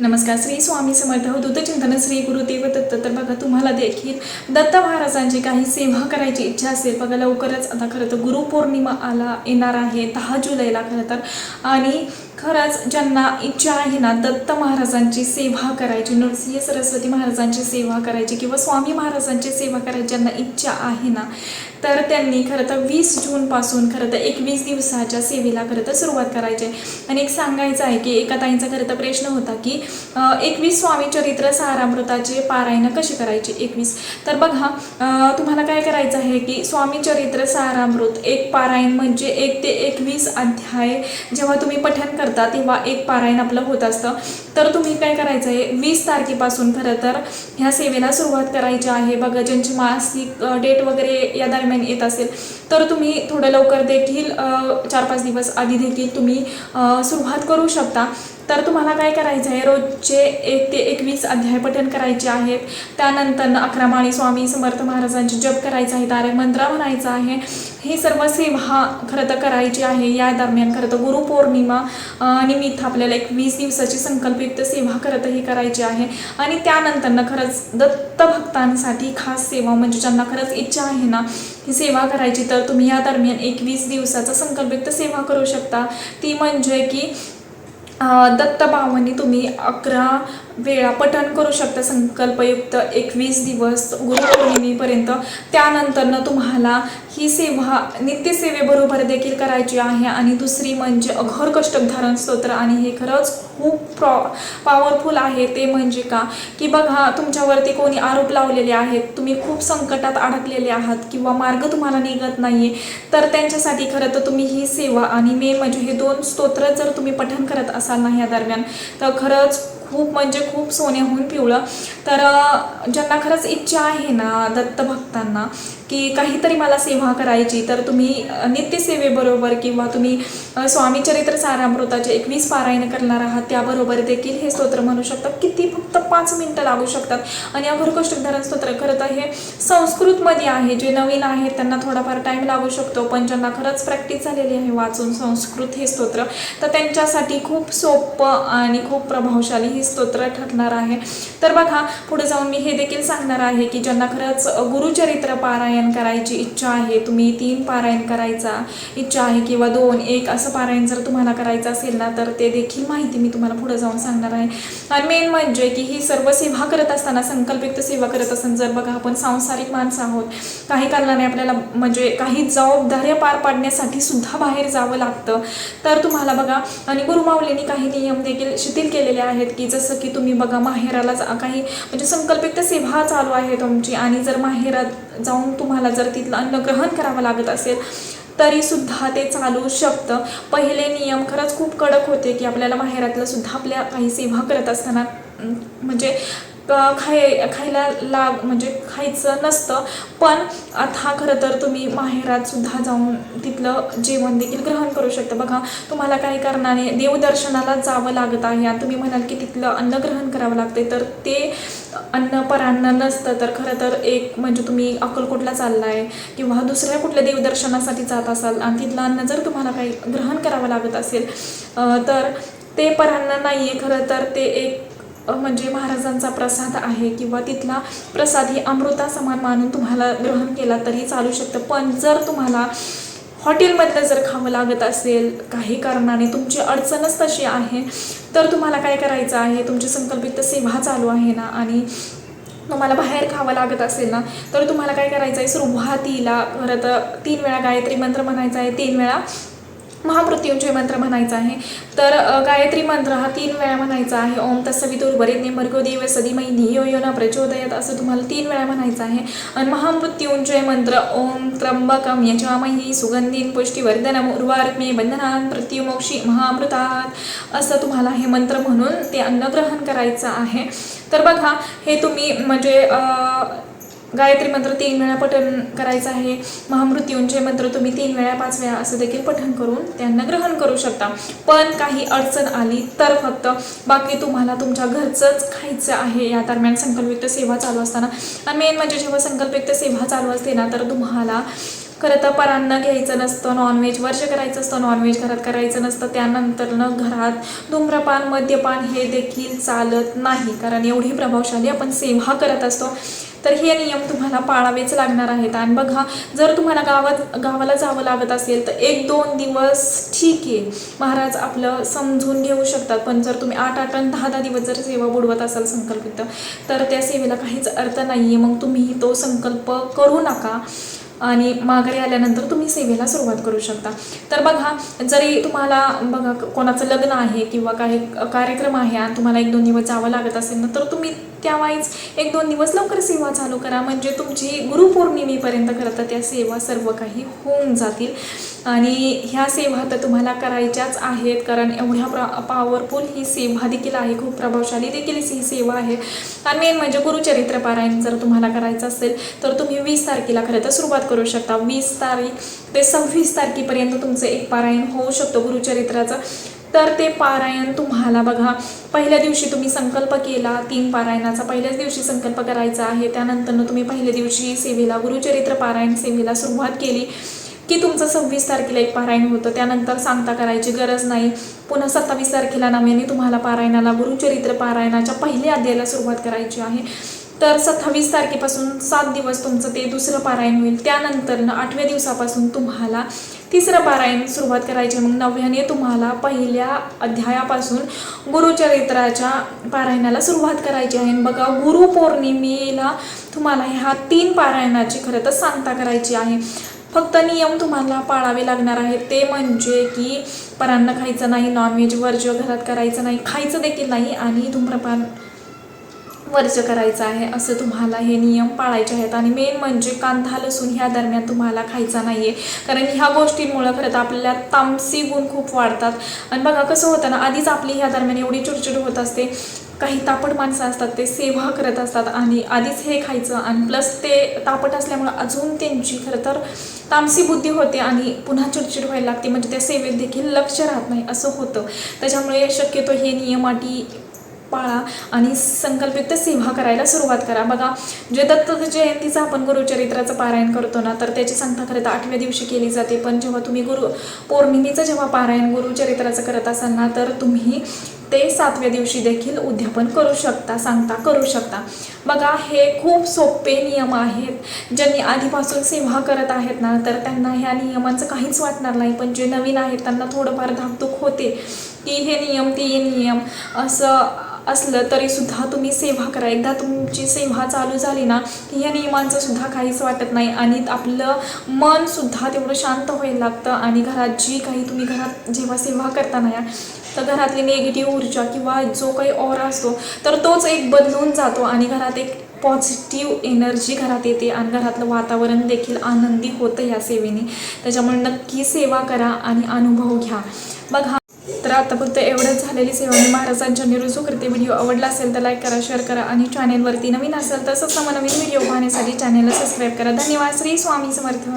नमस्कार श्री स्वामी समर्थ. हो, दूतचिंतन श्री गुरुदेव दत्त. तर बघा तुम्हाला देखील दत्त महाराजांची काही सेवा करायची इच्छा असेल बघा लवकरच आता खरं तर गुरुपौर्णिमा आला येणार आहे दहा जुलैला खरं तर. आणि खरंच ज्यांना इच्छा आहे ना दत्त महाराजांची सेवा करायची नृसिंह सरस्वती महाराजांची सेवा करायची किंवा स्वामी महाराजांची सेवा करायची ज्यांना इच्छा आहे ना तर त्यांनी खरं तर वीस जूनपासून खरं तर एकवीस दिवसाच्या सेवेला खरं तर सुरुवात करायची आहे. आणि एक सांगायचं आहे की एका ताईंचा खरं तर प्रश्न होता की एकवीस स्वामी चरित्र सारामृताचे पारायण कशी करायची? एकवीस. तर बघा तुम्हाला काय करायचं आहे की स्वामी चरित्र सारामृत एक पारायण म्हणजे एक ते एकवीस अध्याय जेव्हा तुम्ही पठण करता तेव्हा एक पारायण आपलं होत असतं. तर तुम्ही काय करायचं आहे वीस तारखेपासून खरं तर ह्या सेवेला सुरुवात करायची आहे. बघा ज्यांची मासिक डेट वगैरे या दरम्यान येत असेल तर तुम्ही थोडं लवकर देखील चार पाच दिवस आधी देखील तुम्ही सुरुवात करू शकता. तर तुम्हाला काय करायचं आहे रोजचे एक ते एकवीस अध्याय पठण करायचे आहेत. त्यानंतर अकरामाळी स्वामी समर्थ महाराजांचे जप करायचं आहे तारे मंत्र म्हणायचा आहे. ही सर्व सेवा खरं तर करायची आहे. या दरम्यान खरं तर गुरुपौर्णिमा निमित्त आपल्याला एक वीस दिवसाची संकल्पित सेवा खरं तर ही करायची आहे. आणि त्यानंतर खरंच दत्त भक्तांसाठी खास सेवा म्हणजे ज्यांना खरंच इच्छा आहे ना ही सेवा करायची तर तुम्ही या दरम्यान एकवीस दिवसाचा संकल्पित सेवा करू शकता. ती म्हणजे की अं, दत्त तुम्ही अकरा वेळा पठण करू शकता. संकल्पयुक्त एकवीस दिवस गुरुपौर्णिमेपर्यंत. त्यानंतरनं तुम्हाला ही सेवा नित्यसेवेबरोबर देखील करायची आहे. आणि दुसरी म्हणजे अघोर कष्टधारण स्तोत्र. आणि हे खरंच खूप प्रॉ पॉवरफुल आहे. ते म्हणजे का? की बघा तुमच्यावरती कोणी आरोप लावलेले आहेत. तुम्ही खूप संकटात अडकलेले आहात किंवा मार्ग तुम्हाला निघत नाही तर त्यांच्यासाठी खरं तर तुम्ही ही सेवा आणि मेन म्हणजे हे दोन स्तोत्र जर तुम्ही पठण करत असाल ना या दरम्यान तर खरंच खूप म्हणजे खूप सोन्याहून पिवळं. तर ज्यांना खरंच इच्छा आहे ना दत्त भक्तांना की काहीतरी मला सेवा करायची तर तुम्ही नित्यसेवेबरोबर किंवा तुम्ही स्वामीचरित्र स्वामी चरित्र सारामृताचे एकवीस पारायण करणार आहात त्याबरोबर देखील हे स्तोत्र म्हणू शकता किती फक्त पाच मिनटं लागू शकतात. आणि अघोर कष्टधारण स्तोत्र खरं तर हे संस्कृतमध्ये आहे जे नवीन आहेत त्यांना थोडाफार टाईम लागू शकतो. पण ज्यांना खरंच प्रॅक्टिस झालेली आहे वाचून संस्कृत हे स्तोत्र तर त्यांच्यासाठी खूप सोपं आणि खूप प्रभावशाली ही स्तोत्र ठरणार आहे. तर बघा पुढे जाऊन मी हे देखील सांगणार आहे की ज्यांना खरंच गुरुचरित्र पारायण करायची इच्छा आहे तुम्ही तीन पारायण करायचा इच्छा आहे किंवा दोन एक असं पारायण जर तुम्हाला करायचं असेल ना तर ते देखील माहिती मी तुम्हाला पुढे जाऊन सांगणार आहे. आणि मेन म्हणजे की ही सर्व सेवा करत असताना संकल्पयुक्त सेवा करत असताना जर बघा आपण सांसारिक माणसं आहोत काही कारणाने आपल्याला म्हणजे काही जबाबदाऱ्या पार पाडण्यासाठी सुद्धा बाहेर जावं लागतं. तर तुम्हाला बघा आणि गुरुमाऊलींनी काही नियम देखील शिथिल केलेले आहेत की जसं की तुम्ही बघा माहेराला जा- काही म्हणजे संकल्पित सेवा चालू आहे तुमची. आणि जर माहेरात जाऊन तुम्हाला जर तिथलं अन्न ग्रहण करावं लागत असेल तरीसुद्धा ते चालू शकतं. पहिले नियम खरंच खूप कडक होते की आपल्याला माहेरातलं सुद्धा आपल्या काही सेवा करत असताना म्हणजे खाय खायला लाग म्हणजे खायचं नसतं. पण आता खरं तर तुम्ही माहेरात सुद्धा जाऊन तिथलं जेवण देखील ग्रहण करू शकता. बघा तुम्हाला काही कारणाने देवदर्शनाला जावं लागत आहे आणि तुम्ही म्हणाल की तिथलं अन्न ग्रहण करावं लागते तर ते अन्न परान्न नसतं. तर खरं तर एक म्हणजे तुम्ही अक्कलकोटला चाललाय किंवा दुसऱ्या कुठल्या देवदर्शनासाठी जात असाल आणि तिथलं अन्न जर तुम्हाला काही ग्रहण करावं लागत असेल तर ते परान्न नाही आहे खरं तर ते एक म्हणजे महाराजांचा प्रसाद आहे किंवा तिथला प्रसाद ही अमृता समान मानून तुम्हाला ग्रहण केला तरी चालू शकतं. पण जर तुम्हाला हॉटेलमधलं जर खावं लागत असेल काही कारणाने तुमची अडचणच तशी आहे तर तुम्हाला काय करायचं आहे? तुमची संकल्पित सेवा चालू आहे ना आणि तुम्हाला बाहेर खावं लागत असेल ना तर तुम्हाला काय करायचं आहे सुरुवातीला खरं तर तीन वेळा गायत्री मंत्र म्हणायचा आहे. तीन वेळा महामृत्युंजय मंत्र म्हणायचा आहे. तर गायत्री मंत्र हा तीन वेळा म्हणायचा आहे. ओम तत्सवितुर्वरित मर्गो देव सदिमयी धियो यो प्रचोदयत प्रचोदयात असं तुम्हाला तीन वेळा म्हणायचं आहे. आणि महामृत्युंजय मंत्र ओम त्र्यंबकम यजामयी सुगंधीन पुष्टीवर्धनम उर्वारत्मे बंधनान प्रत्युमोक्षी महामृतात असं तुम्हाला हे मंत्र म्हणून ते अन्नग्रहण करायचं आहे. तर बघा हे तुम्ही म्हणजे गायत्री मंत्र तीन वेळा पठण करायचं आहे. महामृत्युंजय मंत्र तुम्ही तीन वेळा पाच वेळा असं देखील पठण करून त्यांना ग्रहण करू शकता. पण काही अडचण आली तर फक्त बाकी तुम्हाला तुमच्या घरचंच खायचं आहे. या दरम्यान संकल्पयुक्त सेवा चालू असताना. आणि मेन म्हणजे जेव्हा संकल्पयुक्त सेवा चालू असते ना तर तुम्हाला खरं तर परांना घ्यायचं नसतं नॉनव्हेज वर्ष करायचं असतं नॉनव्हेज घरात करायचं नसतं त्यानंतरनं घरात धूम्रपान मद्यपान हे देखील चालत नाही. कारण एवढी प्रभावशाली आपण सेवा करत असतो तर हे नियम तुम्हाला पाळावेच लागणार आहेत. आणि बघा जर तुम्हाला गावात गावाला जावं लागत असेल तर एक दोन दिवस ठीक आहे. महाराज आपलं समजून घेऊ शकतात. पण जर तुम्ही आठ आठ आणि दहा दहा दिवस जर सेवा बुडवत असाल संकल्पित तर त्या सेवेला काहीच अर्थ नाही आहे मग तुम्ही तो संकल्प करू नका. आणि माघारी आल्यानंतर तुम्ही सेवेला सुरुवात करू शकता. तर बघा जरी तुम्हाला बघा कोणाचं लग्न आहे किंवा काही कार्यक्रम आहे आणि तुम्हाला एक दोन दिवस जावं लागत असेल ना तर तुम्ही त्यावाईज एक दोन दिवस लवकर सेवा चालू करा. म्हणजे तुमची गुरुपौर्णिमेपर्यंत खरं तर त्या सेवा सर्व काही होऊन जातील. आणि ह्या सेवा तर तुम्हाला करायच्याच आहेत कारण एवढ्या प्रा पॉवरफुल ही सेवा देखील आहे खूप प्रभावशाली देखील ही सेवा आहे. आणि मेन म्हणजे गुरुचरित्र पारायण जर तुम्हाला करायचं असेल तर तुम्ही वीस तारखेला खरं तर सुरुवात करू शकता. वीस तारीख ते सव्वीस तारखेपर्यंत तुमचं एक पारायण होऊ शकतो गुरुचरित्राचं. तर ते पारायण तुम्हाला बघा पहिल्या दिवशी तुम्ही संकल्प केला तीन पारायणाचा पहिल्याच दिवशी संकल्प करायचा आहे त्यानंतरनं तुम्ही पहिल्या दिवशी सेवेला गुरुचरित्र पारायण सेवेला सुरुवात केली. की तुमचं सव्वीस तारखेला एक पारायण होतं त्यानंतर सांगता करायची गरज नाही. पुन्हा सत्तावीस तारखेला नव्याने तुम्हाला पारायणाला गुरुचरित्र पारायणाच्या पहिल्या अध्यायाला सुरुवात करायची आहे. तर सत्तावीस तारखेपासून सात दिवस तुमचं ते दुसरं पारायण होईल. त्यानंतर आठव्या दिवसापासून तुम्हाला तिसरं पारायण सुरुवात करायची मग नव्याने तुम्हाला पहिल्या अध्यायापासून गुरुचरित्राच्या पारायणाला सुरुवात करायची आहे. आणि बघा गुरुपौर्णिमेला तुम्हाला ह्या तीन पारायणाची खरं तर सांगता करायची आहे. फक्त नियम तुम्हाला पाळावे लागणार आहेत. ते म्हणजे की परांना खायचं नाही नॉनव्हेज वर्ज घरात करायचं नाही खायचं देखील नाही आणि धूम्रपान वर्ज करायचं आहे असं तुम्हाला हे नियम पाळायचे आहेत. आणि मेन म्हणजे कांदा लसूण ह्या दरम्यान तुम्हाला खायचा नाही आहे कारण ह्या गोष्टींमुळं खरं तर आपल्याला तामसी गुण खूप वाढतात. आणि बघा कसं होतं ना आधीच आपली ह्या दरम्यान एवढी चिडचिड होत असते. काही तापट माणसं असतात ते सेवा करत असतात आणि आधीच हे खायचं आणि प्लस ते तापट असल्यामुळं अजून त्यांची खरं तर तामसी बुद्धी होते आणि पुन्हा चिडचिड व्हायला लागते. म्हणजे त्या सेवेत देखील लक्ष राहत नाही असं होतं. त्याच्यामुळे शक्यतो हे नियम अटी पाळा आणि संकल्पित सेवा करायला सुरुवात करा. बघा जे दत्त जयंतीचं आपण गुरुचरित्राचं पारायण करतो ना तर त्याची सांगता खरं तर आठव्या दिवशी केली जाते. पण जेव्हा तुम्ही गुरु पौर्णिमेचं जेव्हा पारायण गुरुचरित्राचं करत असाल ना तर तुम्ही ते सातव्या दिवशी देखील उद्यापन करू शकता सांगता करू शकता. बघा हे खूप सोपे नियम आहेत. ज्यांनी आधीपासून सेवा करत आहेत ना तर त्यांना ह्या नियमांचं काहीच वाटणार नाही. पण जे नवीन आहेत त्यांना थोडंफार धाकधूक होते की हे नियम ते नियम असं असलं तरी सुद्धा तुम्ही सेवा करा. एकदा तुमची सेवा चालू झाली ना की या नियमांचं सुद्धा काहीच वाटत नाही. आणि आपलं मन सुद्धा तेवढं शांत व्हायला लागतं. आणि घरात जी काही तुम्ही घरात जेव्हा सेवा करताना या तर घरातली निगेटिव्ह ऊर्जा किंवा जो काही ओरा असतो तर तोच एक बदलून जातो आणि घरात एक पॉझिटिव्ह एनर्जी घरात येते आणि घरातलं वातावरण देखील आनंदी होतं या सेवेने. त्याच्यामुळे नक्की सेवा करा आणि अनुभव घ्या. बघा तर आता फक्त एवढंच झालेली सेवा. मी महाराजांच्या निरुजू करते. व्हिडिओ आवडला असेल तर लाईक करा शेअर करा आणि चॅनेलवरती नवीन असेल तसंच नवीन व्हिडिओ पाहण्यासाठी चॅनेलला सबस्क्राईब करा. धन्यवाद. श्री स्वामी समर्थ.